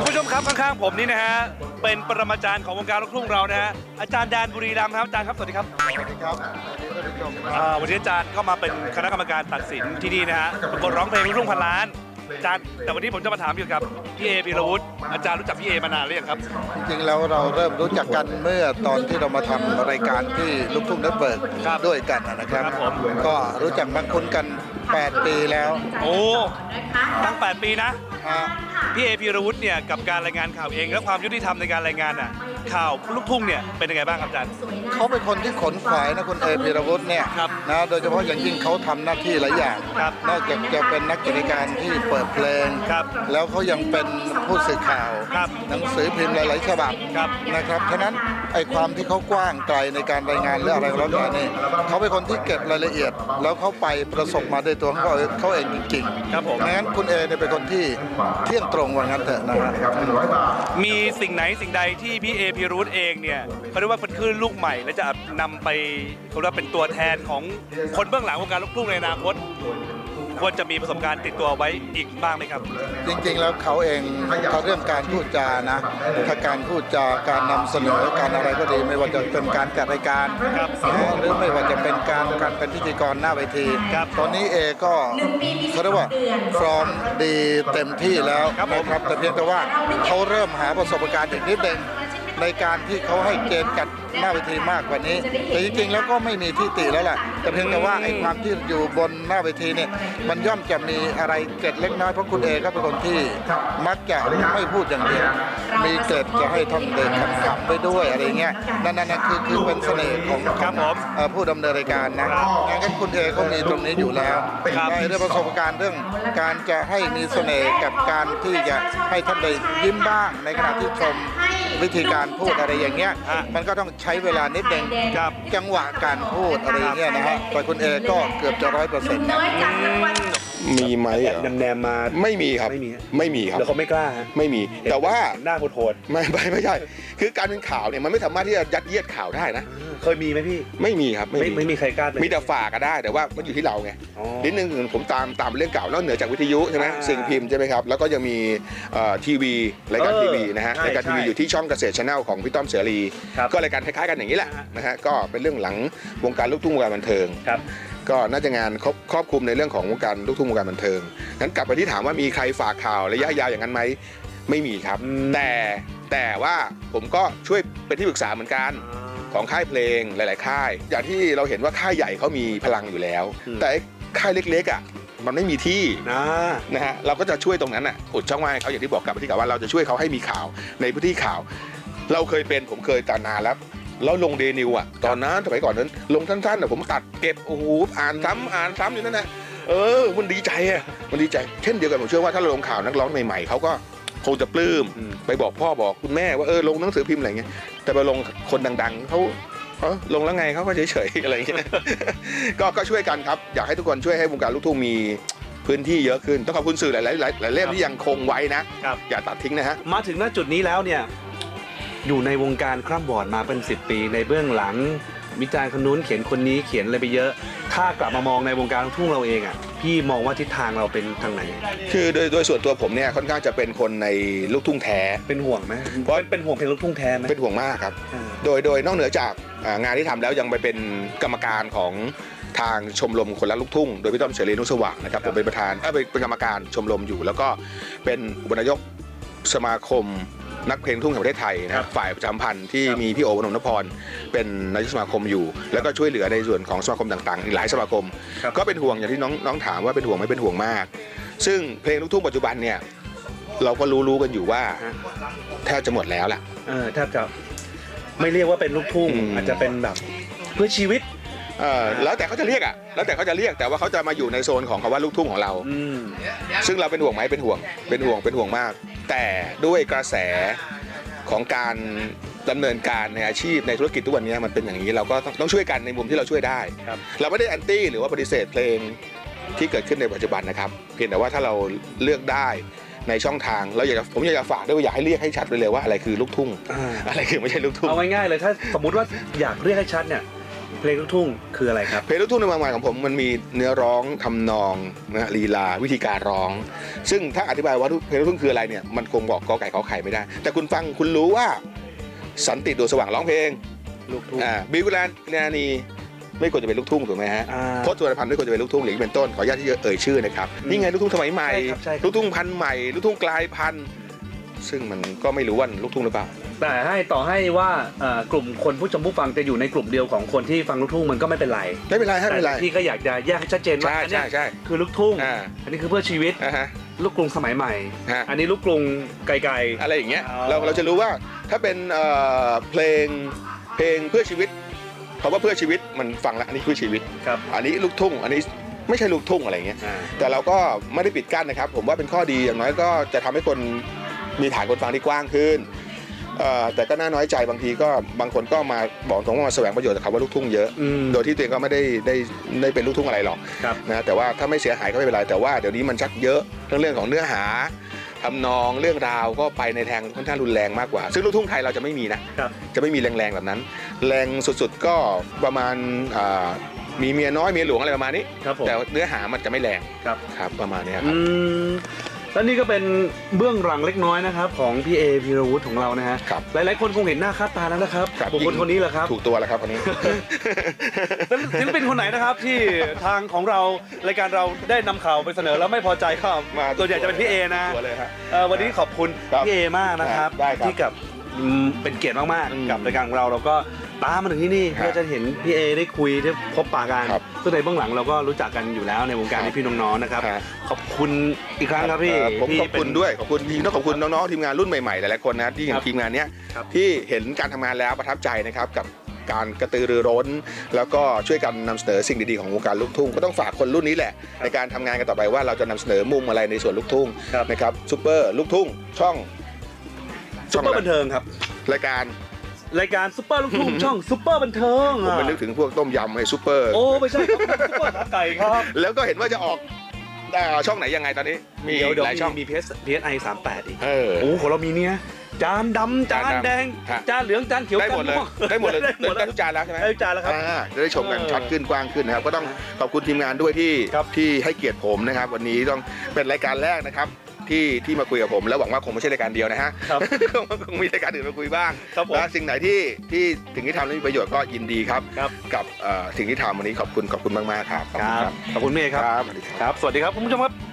คุณผู้ชมครับข้างๆผมนี่นะฮะเป็นปรมาจารย์ของวงการลูกทุ่งเรานะฮะอาจารย์แดนบุรีรัมย์ครับอาจารย์ครับสวัสดีครับสวัสดีครับท่านผู้ชมอ่าวันนี้อาจารย์ก็มาเป็นคณะกรรมการตัดสินที่นี่นะฮะประกวดร้องเพลงลูกทุ่งพันล้านอาจารย์แต่วันนี้ผมจะมาถามเกี่ยวกับพี่เอพีรวุฒิอาจารย์รู้จักพี่เอมานานหรือยังครับ จริงๆแล้วเราเริ่มรู้จักกันเมื่อตอนที่เรามาทำรายการที่ลูกทุ่งเน็ตเวิร์กครับด้วยกันนะครับครับผมก็รู้จักมาคุ้นกัน 8 ปีแล้ว โอ้ตั้ง 8 ปีนะอ่า พี่เอพีรวุฒิเนี่ยกับการรายงานข่าวเอง และความยุติธรรมในการรายงานอะข่าวลูกทุ่งเนี่ยเป็นยังไงบ้างครับอาจารย์ เขาเป็นคนที่ขนขวายนะคุณเอพีรวุฒิเนี่ยครับนะโดยเฉพาะอย่างยิ่งเขาทำหน้าที่หลายอย่าง ครับนอกจากจะเป็นนักกิจการที่เปิดเพลง ครับแล้วเขายังเป็นผู้สื่อข่าว ครับหนังสือพิมพ์หลายๆฉบับครับ นะครับฉะนั้นไอ้ความที่เขากว้างไกลในการรายงานเรื่องอะไรก็แล้วแต่นี่เขาเป็นคนที่เก็บรายละเอียด แล้วเขาไปประสบมาด้วยตัวของเขาเขาเองจริงๆครับผมงั้นคุณเอเนี่ยเป็นคนที่เที่ยงตรงว่างั้นเถอะนะฮะมีสิ่งไหนสิ่งใดที่พี่เอพีรวุฒิเองเนี่ยเขาเรียกว่าเป็นคลื่นลูกใหม่ และจะนำไปเขาเรียกว่าเป็นตัวแทนของคนเบื้องหลังวงการลูกทุ่งในอนาคต ควรจะมีประสบการณ์ติดตัวไว้อีกบ้างไหมครับ จริงๆแล้วเขาเองเขาเรื่องการพูดจานะถ้าการพูดจาการนำเสนอการอะไรก็ดีไม่ว่าจะเป็นการจัดรายการครับนะหรือไม่ว่าจะเป็นการการเป็นพิธีกรหน้าเวทีครับตอนนี้เอก็เขาเรียกว่าพร้อมดีเต็มที่แล้วครับผมนะครับแต่เพียงแต่ว่าเขาเริ่มหาประสบการณ์อีกนิดหนึ่ง ในการที่เขาให้เกณฑ์กัดหน้าเวทีมากกว่านี้ แต่จริงๆแล้วก็ไม่มีที่ติแล้วแหละแต่เพียงแต่ว่าไอ้ความที่อยู่บนหน้าเวทีเนี่ยมันย่อมจะมีอะไรเกร็ดเล็กน้อยเพราะคุณเอก็เป็นคนที่มักจะไม่พูดอย่างเดียวมีเกร็ดจะให้ท่านเดินขำๆไปด้วยอะไรเงี้ยนั่นนั่นคือคือเป็นเสน่ห์ของครับผมเอ่อผู้ดำเนินรายการนะงั้นคุณเอก็มีตรงนี้อยู่แล้วครับได้เรื่องประสบการณ์เรื่องการจะให้มีเสน่ห์กับการที่จะให้ท่านได้ยิ้มบ้างในขณะที่ชม วิธีการพูดอะไรอย่างเงี้ยฮะมันก็ต้องใช้เวลานิดนึงครับจังหวะการพูดอะไรอย่างเงี้ยนะฮะแต่คุณเอก็เกือบจะร้อยเปอร์เซ็นต์นะ มีไหมเหรอแนมแนมๆมาไม่มีครับไม่มีฮะไม่มีครับแล้วเขาไม่กล้าฮะไม่มีแต่ว่าหน้าโหดไม่ไม่ไม่ใช่ คือการเป็นข่าวเนี่ยมันไม่สามารถที่จะยัดเยียดข่าวได้นะๆเคยมีไหมพี่ ไม่มีครับไม่ไม่มีใครกล้าเป็นมีแต่ฝากก็ได้ แต่ว่ามันอยู่ที่เราไงอ๋อนิดนึงผมตามตามเรื่องเก่านอกเหนือจากวิทยุใช่ไหมอ่าสิ่งพิมพ์ใช่ไหมครับแล้วก็ยังมีเอ่อทีวีรายการเออทีวีนะฮะใช่รายการทีวีใช่อยู่ที่ช่องเกษตรชาแนลของพี่ต้อมเสรีครับก็รายการคล้ายๆกันอย่างนี้แหละอ่าฮะนะฮะก็เป็นเรื่องหลังวงการลูกทุ่งวงการบันเทิงครับ ก็น่าจะงานครอบครอบคลุมในเรื่องของวงการลูกทุ่งวงการบันเทิงนั้นกลับไปที่ถามว่ามีใครฝากข่าวระยะยาวอย่างนั้นไหมไม่มีครับอืมแต่แต่ว่าผมก็ช่วยเป็นที่ปรึกษาเหมือนกันของค่ายเพลงหลาย ๆ ค่าย อย่างที่เราเห็นว่าค่ายใหญ่เขามีพลังอยู่แล้วอืมแต่ไอ้ค่ายเล็ก ๆ อะมันไม่มีที่อ่านะฮะเราก็จะช่วยตรงนั้นอะอุดช่องว่างให้เขาอย่างที่บอกกลับไปที่กับว่าเราจะช่วยเขาให้มีข่าวในพื้นที่ข่าว เราเคยเป็นผมเคยตานานแล้ว แล้วลงเดนิวอะตอนนั้นสมัยก่อนนั้น ลงสั้นๆอะผมตัดเก็บโอ้โหอ่านซ้ำอ่านซ้ำอยู่นั่นแหละเออมันดีใจอะมันดีใจเช่นเดียวกันผมเชื่อว่าถ้าเราลงข่าวนักร้องใหม่ๆเขาก็คงจะปลื้มอืมไปบอกพ่อบอกคุณแม่ว่าเออลงหนังสือพิมพ์อะไรเงี้ยแต่ไปลงคนดัง ๆเขาเออลงแล้วไงเขาก็เฉยๆอะไรเงี้ยก็ก็ช่วยกันครับ อยากให้ทุกคนช่วยให้วงการลูกทุ่งมีพื้นที่เยอะขึ้นต้องขอบคุณสื่อหลายๆหลายหลายเล่มที่ยังคงไว้นะครับอย่าตัดทิ้งนะฮะ มาถึงณจุดนี้แล้วเนี่ย อยู่ในวงการคร่ำวอร์ดมาเป็น 10 ปี ในเบื้องหลัง วิจารณ์คนนู้นเขียนคนนี้เขียนอะไรไปเยอะ ถ้ากลับมามองในวงการลูกทุ่งเราเองอะพี่มองว่าทิศทางเราเป็นทางไหน คือโดยโดยส่วนตัวผมเนี่ยค่อนข้างจะเป็นคนในลูกทุ่งแท้เป็นห่วงไหมเพราะเป็นเป็นห่วงเพลงลูกทุ่งแท้ไหมเป็นห่วงมากครับอ่าโดยโดยนอกเหนือจากอ่างานที่ทำแล้วยังไปเป็นกรรมการของทางชมรมคนรักลูกทุ่ง โดยพี่ต้อมเฉลีนุสว่างนะครับผมเป็นประธานเอ้ยเป็นเป็นกรรมการชมรมอยู่ แล้วก็เป็นอุปนายกสมาคม นักเพลงลูกทุ่งแห่งประเทศไทยนะครับฝ่ายประจำพันธ์ที่มีพี่โอวรนนพรเป็นนายกสมาคมอยู่ แล้วก็ช่วยเหลือในส่วนของสมาคมต่างๆ อีกหลายสมาคม ครับก็เป็นห่วงอย่างที่น้องน้องถามว่าเป็นห่วงไหมเป็นห่วงมาก ซึ่งเพลงลูกทุ่งปัจจุบันเนี่ยเราก็รู้รู้ๆกันอยู่ว่าฮะ แทบจะหมดแล้วล่ะ เออแทบจะไม่เรียกว่าเป็นลูกทุ่งอืม อาจจะเป็นแบบเพื่อชีวิต เออแล้วแต่เขาจะเรียกอะแล้วแต่เขาจะเรียกแต่ว่าเขาจะมาอยู่ในโซนของคำว่าลูกทุ่งของเรา อืมซึ่งเราเป็นห่วงไหมเป็นห่วงเป็นห่วงเป็นห่วงมาก แต่ด้วยกระแสของการดำเนินการในอาชีพในธุรกิจทุกวันนี้มันเป็นอย่างนี้เราก็ต้องต้องช่วยกันในมุมที่เราช่วยได้ครับเราไม่ได้แอนตี้หรือว่าปฏิเสธเพลงที่เกิดขึ้นในปัจจุบันนะครับเพียงแต่ว่าถ้าเราเลือกได้ในช่องทางเราอยากจะผมอยากจะฝากด้วยว่าอยากให้เรียกให้ชัดไปเลยว่าอะไรคือลูกทุ่งอ่าอะไรคือไม่ใช่ลูกทุ่งเอาง่ายๆเลยถ้าสมมติว่าอยากเรียกให้ชัดเนี่ย เพลงลูกทุ่งคืออะไรครับ เพลงลูกทุ่งในความหมายของผมมันมีเนื้อร้องทำนองนะฮะลีลาวิธีการร้อง ซึ่งถ้าอธิบายว่าเพลงลูกทุ่งคืออะไรเนี่ยมันคงบอกกอไก่ขอไข่ไม่ได้ แต่คุณฟังคุณรู้ว่า สันติดวงสว่างร้องเพลงลูกทุ่งอ่าบิวกุลานานีไม่ควรจะเป็นลูกทุ่งถูกไหมฮะอ่าพจน์สุวรรณพันธ์ไม่ควรจะเป็นลูกทุ่งหรือเป็นต้นขออนุญาตที่จะเอ่ยชื่อนะครับอืมนี่ไงลูกทุ่งสมัยใหม่ใช่ครับใช่ครับลูกทุ่งพันธุ์ใหม่ลูกทุ่งกลายพันธุ์ ซึ่งมันก็ไม่รู้ว่าลูกทุ่งหรือเปล่า แต่ให้ต่อให้ว่าเอ่อกลุ่มคนผู้ชมผู้ฟังจะอยู่ในกลุ่มเดียวของคนที่ฟังลูกทุ่งมันก็ไม่เป็นไรไม่เป็นไรฮะไม่เป็นไรแต่พี่ก็อยากจะแยกให้ชัดเจนว่าใช่อันเนี้ใช่ยใช่คือลูกทุ่งอ่าอันนี้คือเพื่อชีวิตอ่าฮะลูกกรุงสมัยใหม่ฮะอันนี้ลูกกรุงไกลอะไรอย่างเงี้ยอ๋อเราเราจะรู้ว่าถ้าเป็นเอ่อเพลงเพลงเพื่อชีวิตคำว่าเพื่อชีวิตมันฟังแล้วอันนี้เพื่อชีวิตๆครับอันนี้ลูกทุ่ง อันนี้ไม่ใช่ลูกทุ่งอะไรอย่างเงี้ยอ่าแต่เราก็ไม่ได้ปิดกั้นนะครับ ผมว่าเป็นข้อดีอย่างน้อยก็จะทำให้คน มีฐานคนฟังที่กว้างขึ้นเอ่อแต่ก็น่าน้อยใจบางทีก็บางคนก็มาบอกตรงว่ามาแสวงประโยชน์จากคำว่าลูกทุ่งเยอะอืมโดยที่ตัวเองก็ไม่ได้ได้ได้เป็นลูกทุ่งอะไรหรอกครับนะแต่ว่าถ้าไม่เสียหายก็ไม่เป็นไรแต่ว่าเดี๋ยวนี้มันชักเยอะเรื่องเรื่องของเนื้อหาทำนองเรื่องราวก็ไปในทางค่อนข้างรุนแรงมากกว่า ซึ่งลูกทุ่งไทยเราจะไม่มีนะครับจะไม่มีแรงๆแบบนั้น แรงสุดๆก็ประมาณอ่ามีเมียน้อยเมียหลวงอะไรประมาณนี้ครับผมแต่เนื้อหามันจะไม่แรงครับครับประมาณเนี้ยคอืรับม แล้วนี่ก็เป็นเบื้องหลังเล็กน้อยนะครับของพี่เอพีรวุฒิของเรานะฮะครับหลายๆคนคงเห็นหน้าค่าตาแล้วนะครับครับบุคคลคนนี้แหละครับถูกตัวแล้วครับอันนี้แล้วศิลปินคนไหนนะครับที่ทางของเรารายการเราได้นำข่าวไปเสนอแล้วไม่พอใจก็มาตัวใหญ่จะเป็นพี่เอนะตัวเลยฮะเอ่อวันนี้ขอบคุณครับพี่เอมากนะครับได้ครับที่กับอืมเป็นเกียรติมากอืมๆกับรายการของเราเราก็ ตามมาถึงที่นี่ครับเพื่อจะเห็นพี่เอได้คุยได้พบปะกันครับซึ่งในเบื้องหลังเราก็รู้จักกันอยู่แล้วในวงการครับที่พี่น้องๆนะครับ ฮะ ขอบคุณอีกครั้งครับพี่เอ่อผมที่ขอบคุณเป็นด้วยขอบคุณทีมต้องขอบคุณน้องๆทีมงานรุ่นใหม่ๆหลายๆคนนะที่อย่าครังบทีมงานเนี้ยครับ ที่เห็นการทำงานแล้วประทับใจนะครับกับการกระตือรือร้น แล้วก็ช่วยกันนำเสนอสิ่งดีๆของวงการลูกทุ่งก็ต้องฝากคนรุ่นนี้แหละ ในการทำงานกันต่อไปว่าเราจะนำเสนอมุมอะไรในส่วนลูกทุ่งครับนะครับซูเปอร์ลูกทุ่งช่องซุปเปอร์บันเทิงครับ รายการ รายการซุปเปอร์ลูกทุ่งช่องซุปเปอร์บันเทิงผมไปนึกถึงพวกต้มยำไอ้ซูเปอร์ โอ้ไม่ใช่ครับซุปเปอร์ขาไก่ครับ แล้วก็เห็นว่าจะออกอ่าช่องไหนยังไงตอนนี้ มีเดี๋ยวเดี๋ยวหลายช่องมีพีเอสพีเอสไอสามแปดอีกเออโอ้ของเรามีเนี่ยจานดำจานจานดำแดงฮะจานเหลืองจานเขียวได้หมดเลยจานวงได้หมดเลยได้หมดได้แล้วทุกจานแล้วใช่ไหมได้ทุกจานแล้วครับอ่าจะได้ชมกันเออชัดขึ้นกว้างขึ้นนะครับ ก็ต้องขอบคุณทีมงานด้วยที่ครับที่ให้เกียรติผมนะครับ วันนี้ต้องเป็นรายการแรกนะครับ ที่ที่มาคุยกับผมแล้วหวังว่าคงไม่ใช่รายการเดียวนะฮะครับคงมีรายการอื่นมาคุยบ้างครับผม และสิ่งไหนที่ที่ถึงที่ทำแล้วมีประโยชน์ก็ยินดีครับ ครับกับเอ่อสิ่งที่ทำวันนี้ขอบคุณขอบคุณมากๆครับขอบคคุณรับ ขอบคุณเมย์ครับ ครับสวัสดีครับ ครับ สวัสดีครับคุณผู้ชมครับ